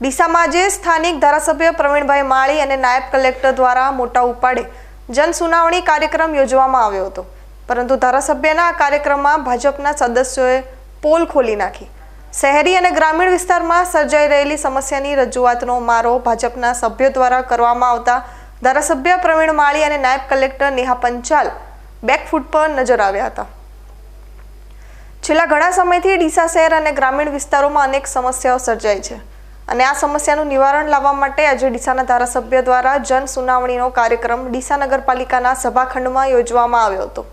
ડીસામાં આજે સ્થાનિક ધારાસભ્ય પ્રવીણભાઈ માળી અને નાયબ કલેક્ટર દ્વારા મોટા ઉપાડે જન સુનાવણી કાર્યક્રમ યોજવામાં આવ્યો હતો. પરંતુ ધારાસભ્યના આ કાર્યક્રમમાં ભાજપના સદસ્યોએ પોલ ખોલી નાખી. શહેરી અને ગ્રામીણ વિસ્તારમાં સર્જાઈ રહેલી સમસ્યાની રજૂઆતનો મારો ભાજપના સભ્યો દ્વારા કરવામાં આવતા ધારાસભ્ય પ્રવીણ માળી અને નાયબ કલેક્ટર નેહા પંચાલ બેકફૂટ પર નજર આવ્યા હતા. છેલ્લા ઘણા સમયથી ડીસા શહેર અને ગ્રામીણ વિસ્તારોમાં અનેક સમસ્યાઓ સર્જાય છે. અને આ સમસ્યાનું નિવારણ લાવવા માટે આજે ડીસાના ધારાસભ્ય દ્વારા જન સુનાવણીનો કાર્યક્રમ ડીસા નગરપાલિકાના સભાખંડમાં યોજવામાં આવ્યો હતો.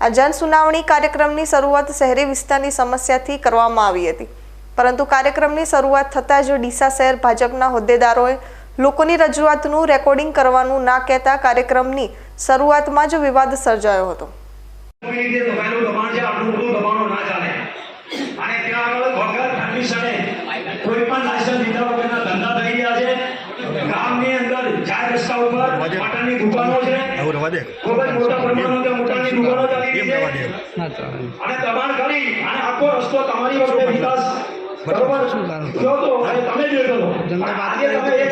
આ જન સુનાવણી કાર્યક્રમની શરૂઆત શહેરી વિસ્તારની સમસ્યાથી કરવામાં આવી હતી. પરંતુ કાર્યક્રમની શરૂઆત થતાં જ ડીસા શહેર ભાજપના હોદ્દેદારોએ લોકોની રજૂઆતનું રેકોર્ડિંગ કરવાનું ના કહેતા કાર્યક્રમની શરૂઆતમાં જ વિવાદ સર્જાયો હતો. કોઈ રીતે દબાયેલું દબાણ છે આટલું બધું દબાણો ના ચાલે અને ત્યાં આગળ વગર પરમિશને કોઈ પણ લાયસન્સ લીધા વગરના ધંધા થઈ ગયા છે ગામની અંદર ચાર રસ્તા ઉપર મટનની દુકાનો છે. આવું રવા દે. ખૂબ જ મોટા પ્રમાણમાં ત્યાં મટનની દુકાનો ચાલી રહી છે. અને દબાણ કરી અને આખો રસ્તો તમારી વખતે વિકાસ. બરોબર? તો તમે આજે તમે એ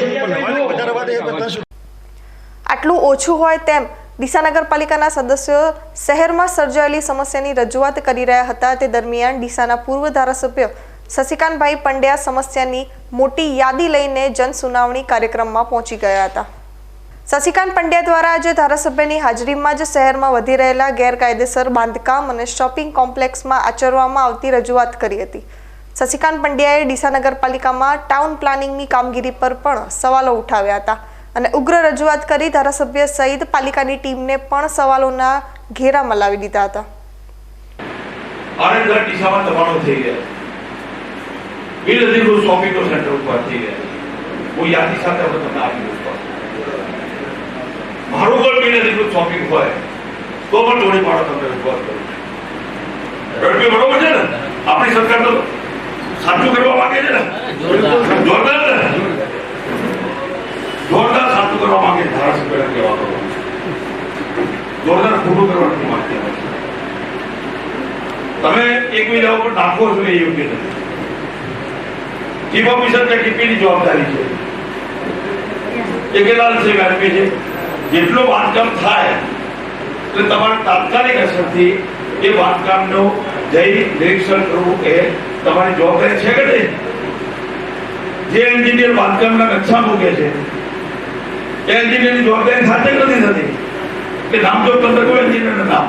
આટલું ઓછું હોય તેમ ડીસા નગરપાલિકાના સદસ્યો શહેરમાં સર્જાયેલી સમસ્યાની રજૂઆત કરી રહ્યા હતા. તે દરમિયાન ડીસાના પૂર્વ ધારાસભ્ય શશિકાંતભાઈ પંડ્યા સમસ્યાની મોટી યાદી લઈને જનસુનાવણી કાર્યક્રમમાં પહોંચી ગયા હતા. શશિકાંત પંડ્યા દ્વારા આજે ધારાસભ્યની હાજરીમાં જ શહેરમાં વધી રહેલા ગેરકાયદેસર બાંધકામ અને શોપિંગ કોમ્પ્લેક્સમાં આચરવામાં આવતી રજૂઆત કરી હતી. શશિકાંત પંડ્યાએ ડીસા નગરપાલિકામાં ટાઉન પ્લાનિંગની કામગીરી પર પણ સવાલો ઉઠાવ્યા હતા અને ઉગ્ર રજૂઆત કરી ધારાસભ્ય સહિત પાલિકાની ટીમને પણ સવાલોના ઘેરામાં લાવી દીધા હતા. હું યાદી સાથે તમને આપી. મારું પણ નથી અધિકૃત શોપિંગ હોય તો પણ થોડી પાડો તમને રજૂઆત કરું રડપી બરોબર છે ને? આપણી સરકાર તો સાચું કરવા માંગે છે ને? જોરદાર ને? જોરદાર સાચું કરવા માંગે ધારાસભ્ય કહેવા. જોરદાર ખોટું કરવાનું માંગતી તમે એકબીજા ઉપર નાખો છો એ યોગ્ય નથી. ચીફ ઓફિસર કે ટીપીની જવાબદારી છે? એકેલાલ છે વ્યાજબી છે. જેટલું બાંધકામ થાય, એટલે તમારે તાત્કાલિક અસરથી એ બાંધકામનું જઈ નિરીક્ષણ કરવું એ તમારી જવાબદારી છે કે નહીં? જે એન્જિનિયર બાંધકામના નકશા મૂકે છે, એ એન્જિનિયરની જવાબદારી સાથે નથી થતી? કે નામ તો તંત્ર કોઈ એન્જિનિયરનું નામ.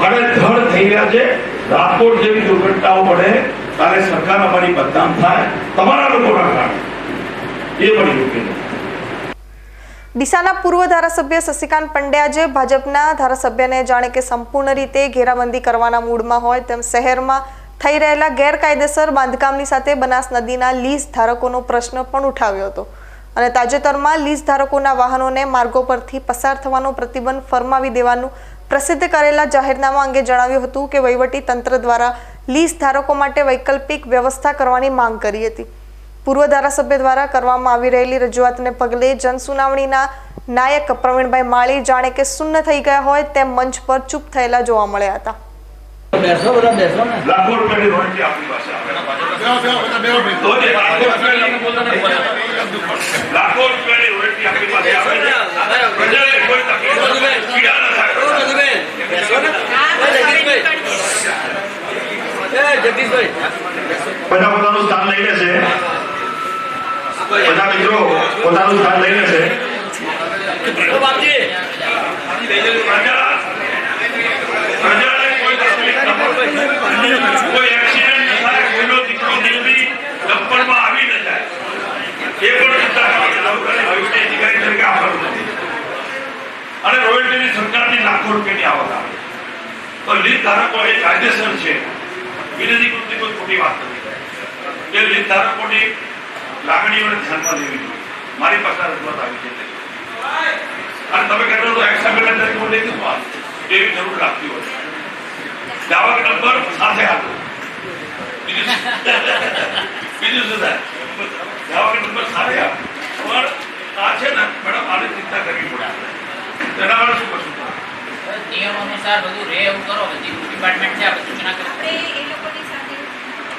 ધડ થઈ રહ્યા છે, રાજકોટ જેવી દુર્ઘટનાઓ પડે ત્યારે સરકાર અમારી બદનામ થાય, તમારા લોકોના કારણે. એ પણ યોગ્ય ડીસાના પૂર્વ ધારાસભ્ય શશિકાંત પંડે આજે ભાજપના ધારાસભ્યને જાણે કે સંપૂર્ણ રીતે ઘેરાબંધી કરવાના મૂડમાં હોય તેમ શહેરમાં થઈ રહેલા ગેરકાયદેસર બાંધકામની સાથે બનાસ નદીના લીઝ ધારકોનો પ્રશ્ન પણ ઉઠાવ્યો હતો. અને તાજેતરમાં લીઝ ધારકોના વાહનોને માર્ગો પરથી પસાર થવાનો પ્રતિબંધ ફરમાવી દેવાનું પ્રસિદ્ધ કરેલા જાહેરનામા અંગે જણાવ્યું હતું કે વહીવટી તંત્ર દ્વારા લીઝ ધારકો માટે વૈકલ્પિક વ્યવસ્થા કરવાની માંગ કરી હતી. પૂર્વ ધારાસભ્ય દ્વારા કરવામાં આવી રહેલી રજૂઆતને પગલે જનસુનાવણીના નાયક પ્રવીણભાઈ માળી જાણે કે શૂન્ય થઈ ગયા હોય તેમ મંચ પર ચૂપ થયેલા જોવા મળ્યા હતા. બેસો મિત્રો પોતાનું સ્થાન લઈને છે કોઈ એક્સિડન્ટ ન થાય કોઈનો દીકરો જાય એ પણ અને ધારકો એ કાયદેસર છે. વિરોધી કૃતિ કોઈ ખોટી વાત નથી એ ધારકો ધારકોની લાગણીઓને ધ્યાનમાં લેવી જોઈએ. મારી પાસે આ રજૂઆત આવી છે. અને તમે કહેતો તો એક્સામિનર તરીકે હું લઈ દઉં એવી જરૂર લાગતી હોય. દાવા નંબર સાથે આપો. બીજું શું? થાય? દાવા નંબર સાથે આપો. પણ આ છે ને મેડમ આને ચિંતા કરવી પડે. તેના માટે શું કરશું નિયમ અનુસાર બધું રે એવું કરો ડિપાર્ટમેન્ટ છે આ સૂચના કરો. આપણે એ લોકોની સાથે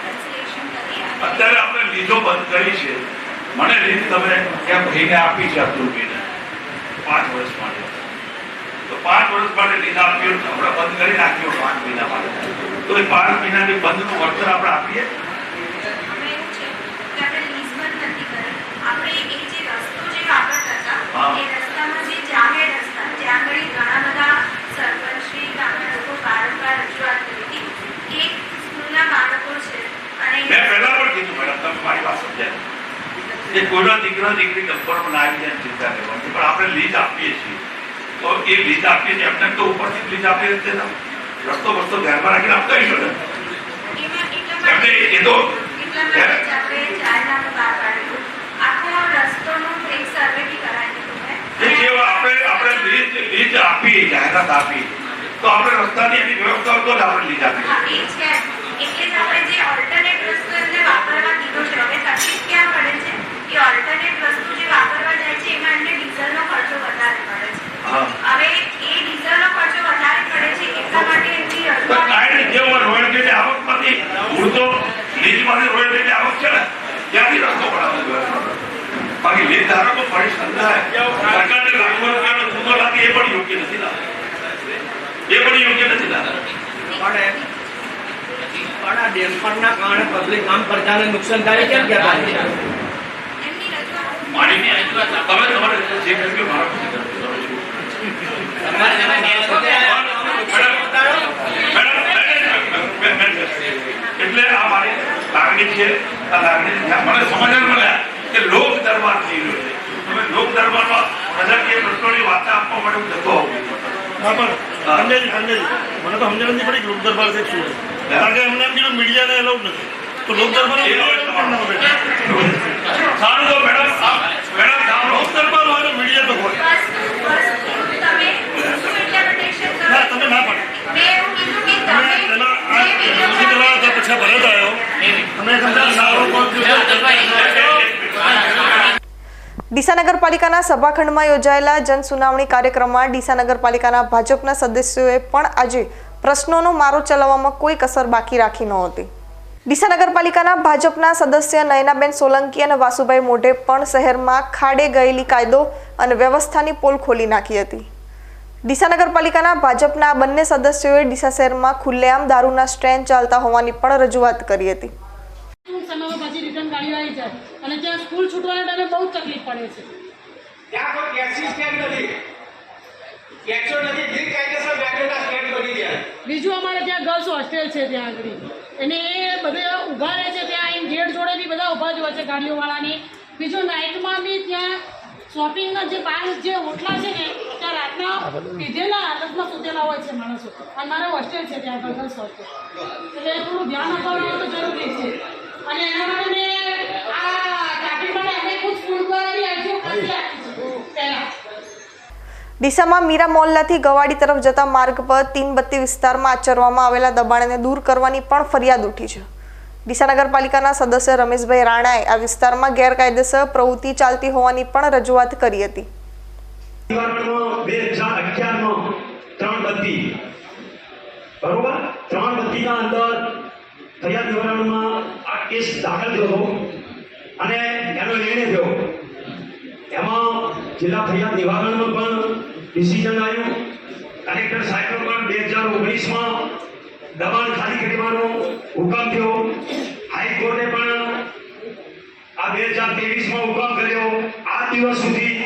કન્સલ્ટેશન કરીએ અત્યારે આપણે લીધો બંધ કરી છે. મને રીત તમે એમ ભાઈને આપી છે અબ્દુલભાઈને પાંચ વર્ષ માટે. તો પાંચ વર્ષ માટે રીત આપી હોય આપણે બંધ કરી નાખ્યો પાંચ મહિના માટે. તો એ પાંચ મહિનાની બંધનું વળતર આપણે આપીએ? આપણે બંધ નથી કરી. આપણે એ જે રસ્તો જે વાપરતા હા. હતા એ રસ્તામાં જે જાહેર રસ્તા જ્યાં આગળ ઘણા બધા સરપંચશ્રી ગામના લોકો વારંવાર રજૂઆત કરી હતી કે સ્કૂલના બાળકો છે અને મેં પહેલા પણ કીધું મેડમ તમે મારી વાત સમજ્યા એ કોઈના દીકરા દીકરી ડબ્બરમાં ના આવી જાય ચિંતા કરવાની. પણ આપણે લીજ આપીએ છીએ. તો એ લીજ આપીએ છીએ એમને તો ઉપરથી લીજ લીઝ આપી રીતે રસ્તો બસ્તો ધ્યાનમાં રાખીને આપતા હશો ને? એમાં એમને એ તો એટલા આપણે જાહેરનામું બહાર પાડ્યું. આખો રસ્તોનું એક સર્વે બી કરાવી દીધું એ મેં જે આપણે આપણે લીઝ લીઝ આપી જાહેરાત આપી તો આપણે રસ્તાની એની વ્યવસ્થા તો આપણે લીઝ આપી હા એ છે. એટલે આપણે જે ઓલ્ટરનેટ રસ્તો વાપરવા દીધો છે હવે તકલીફ ક્યાં પડે છે કે ઓલ્ટરનેટ રસ્તો જે વાપરવા જાય છે એમાં એમને ડીઝલનો ખર્ચો વધારે પડે છે હા હવે એ ડીઝલનો ખર્ચો વધારે પડે છે એટલા માટે એમની તો રજૂઆત કાંઈ નહીં, જેવો રોયલ્ટીની આવકમાંથી મૂળ તો લીઝમાંથી રોયલ્ટીની આવક છે ને ત્યાંથી રસ્તો બનાવવો જોઈએ. બાકી લીઝ ધારકો પરેશાન થાય સરકારને લાખો રૂપિયાનો ચૂનો લાગે એ પણ યોગ્ય નથી ના એ પણ યોગ્ય નથી ના પણ ડેમ્પરના કારણે પબ્લિક આમ પ્રજાને નુકસાન થાય કેમ કે નથી? રજૂઆત તમે તમારે જે કર્યું મારા છો. તમારે તમે બે એટલે આ મારી લાગણી છે આ લાગણી મને સમજણ મળ્યા કે લોક દરબાર થઈ રહ્યો છે તમે લોક દરબારમાં પ્રજાકીય પ્રશ્નોની વાર્તા આપવા માટે હું જતો સમજાય છે. મને તો સમજણ નથી પડી કે લોક દરબાર છે શું છે. ડીસા નગરપાલિકાના સભાખંડમાં યોજાયેલા જનસુનાવણી કાર્યક્રમમાં ડીસા નગરપાલિકાના ભાજપના સદસ્યોએ પણ આજે પ્રશ્નોનો મારો ચલાવવામાં કોઈ કસર બાકી રાખી નહોતી. ડીસા નગરપાલિકાના ભાજપના સદસ્ય નયનાબેન સોલંકી અને વાસુભાઈ મોઢે પણ શહેરમાં ખાડે ગયેલી કાયદો અને વ્યવસ્થાની પોલ ખોલી નાખી હતી. ડીસા નગરપાલિકાના ભાજપના બંને સદસ્યોએ ડીસા શહેરમાં ખુલ્લેઆમ દારૂના સ્ટેન્ડ ચાલતા હોવાની પણ રજૂઆત કરી હતી. અને ત્યાં સ્કૂલ છૂટવાના ટાઈમે બહુ તકલીફ પડે છે. બીજું અમારે ત્યાં ગર્લ્સ હોસ્ટેલ છે ત્યાં આગળ. અને એ બધે ઊભા રહે છે ત્યાં અહીં ગેટ જોડે બી બધા ઊભા જ હોય છે ગાડીઓવાળાની. બીજું નાઇટમાં બી ત્યાં શોપિંગના જે બાર જે હોટલા છે ને ત્યાં રાતના પીધેલા હાલતમાં સૂતેલા હોય છે માણસો. અને મારે હોસ્ટેલ છે ત્યાં આગળ ગર્લ્સ હોસ્ટેલ એટલે થોડું ધ્યાન અપાવવાનું તો જરૂરી છે. અને એના માટે મેં આ ટ્રાફિક માટે અમે ખુદ ફૂડ દ્વારા બી પહેલાં ડીસામાં મીરા મોહલ્લાથી ગવાડી તરફ જતા માર્ગ પર તીનબત્તી વિસ્તારમાં આચરવામાં આવેલા દબાણને દૂર કરવાની પણ ફરિયાદ ઉઠી છે. ડીસા નગરપાલિકાના સદસ્ય રમેશભાઈ રાણાએ આ વિસ્તારમાં ગેરકાયદેસર પ્રવૃત્તિ ચાલતી હોવાની પણ રજૂઆત કરી હતી અને એનો નિર્ણય થયો. એમાં જિલ્લા ફરિયાદ નિવારણમાં પણ ડિસિઝન આવ્યું. કલેક્ટર સાહેબનો પણ બે હજાર ઓગણીસમાં દબાણ ખાલી કરવાનો હુકમ થયો. હાઈકોર્ટે પણ આ બે હજાર ત્રેવીસમાં હુકમ કર્યો. આ દિવસ સુધી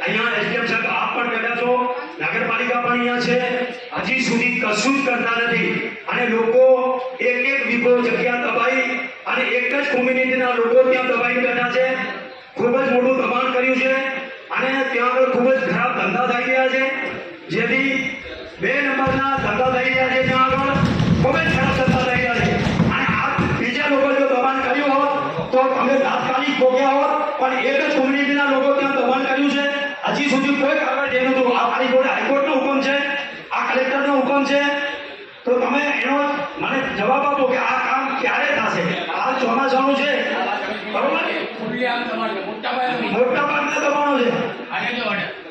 અહીંયા એસડીએમ સાહેબ આપ પણ બેઠા છો. નગરપાલિકા પણ અહીંયા છે. હજી સુધી કશું જ કરતા નથી. અને લોકો એક એક વીઘો જગ્યા દબાઈ અને એક જ કોમ્યુનિટીના લોકો ત્યાં દબાઈ બેઠા છે. ખૂબ જ મોટું દબાણ કર્યું છે. અને ત્યાં આગળ ખૂબ જ ધંધા થઈ રહ્યા છે. જેથી બે નંબરના ધંધા થઈ રહ્યા છે ત્યાં આગળ. ખૂબ જ ખરાબ ધંધા થઈ રહ્યા છે. અને આ બીજા લોકો જો દબાણ કર્યું હોત તો અમે તાત્કાલિક ભોગ્યા હોત પણ એક જ કોમ્યુનિટીના લોકો ત્યાં દબાણ કર્યું છે. હજી સુધી કોઈ કાગળ જે નતું આ મારી જોડે હાઈકોર્ટનો હુકમ છે. આ કલેક્ટરનો હુકમ છે. તો તમે એનો મને જવાબ આપો કે આ કામ ક્યારે થશે? આ ચોમાસાનું છે. બરોબર? મોટા ભાગના દબાણો છે.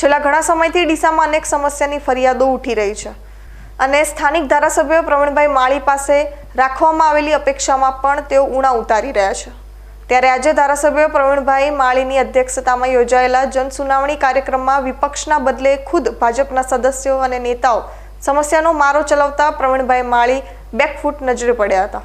છેલ્લા ઘણા સમયથી ડીસામાં અનેક સમસ્યાની ફરિયાદો ઉઠી રહી છે. અને સ્થાનિક ધારાસભ્ય પ્રવીણભાઈ માળી પાસે રાખવામાં આવેલી અપેક્ષામાં પણ તેઓ ઉણા ઉતારી રહ્યા છે. ત્યારે આજે ધારાસભ્ય પ્રવીણભાઈ માળીની અધ્યક્ષતામાં યોજાયેલા જનસુનાવણી કાર્યક્રમમાં વિપક્ષના બદલે ખુદ ભાજપના સદસ્યો અને નેતાઓ સમસ્યાનો મારો ચલાવતા પ્રવીણભાઈ માળી બેકફૂટ નજરે પડ્યા હતા.